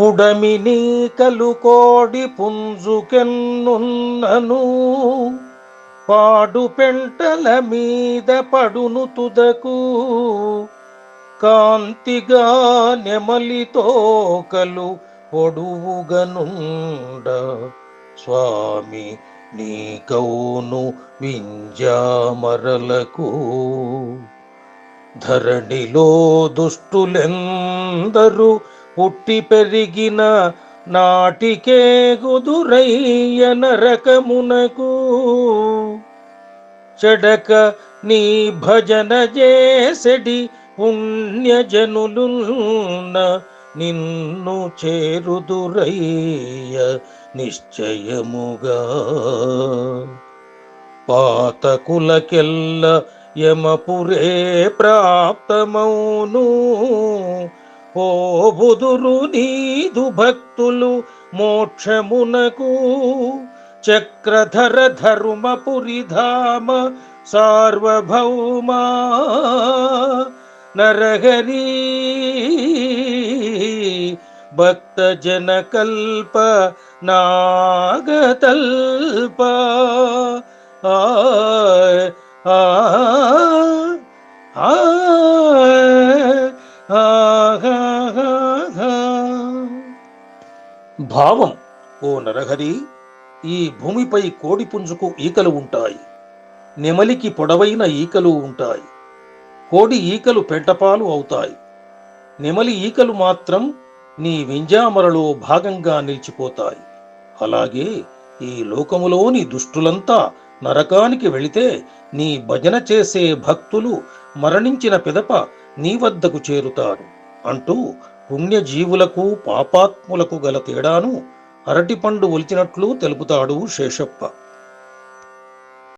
పుడమి నీకలు కోడి పుంజుకెన్నున్నను. పాడు పెంటల మీద పడును తుదకు. కాంతిగా నెమలి తోకలు పొడువుగనుండ. స్వామి నీ కౌను వింజామరలకు. ధరణిలో దుష్టులెందరూ పుట్టి పెరిగిన నాటికే గుదురయ్య నరకమునకు. చెడక నీ భజన చేసడి పుణ్యజనులు నిన్ను చేరుదురయ్య నిశ్చయముగా. పాతకులకెల్ల యమపురే ప్రాప్తమౌను. పోబుదురు నీదు భక్తులు మోక్షమునకు చక్రధర ధర్మపురిధామ సార్వభౌమా నరహరి భక్త జన కల్ప నాగతల్ప ఆ ఆ ఆ భావం ఓ నరహరి ఈ భూమిపై కోడి పుంజుకు ఈకలు ఉంటాయి. నెమలికి పొడవైన ఈకలు ఉంటాయి. కోడి ఈకలు పెంటపాలు అవుతాయి. నెమలి ఈకలు మాత్రం నీ వింజామరలో భాగంగా నిలిచిపోతాయి. అలాగే ఈ లోకములోని దుష్టులంతా నరకానికి వెళితే నీ భజన చేసే భక్తులు మరణించిన పిదప నీ వద్దకు చేరుతారు అంటూ పుణ్యజీవులకు పాపాత్ములకు గల తేడాను అరటిపండు ఒలిచినట్లు తెలుపుతాడు శేషప్ప.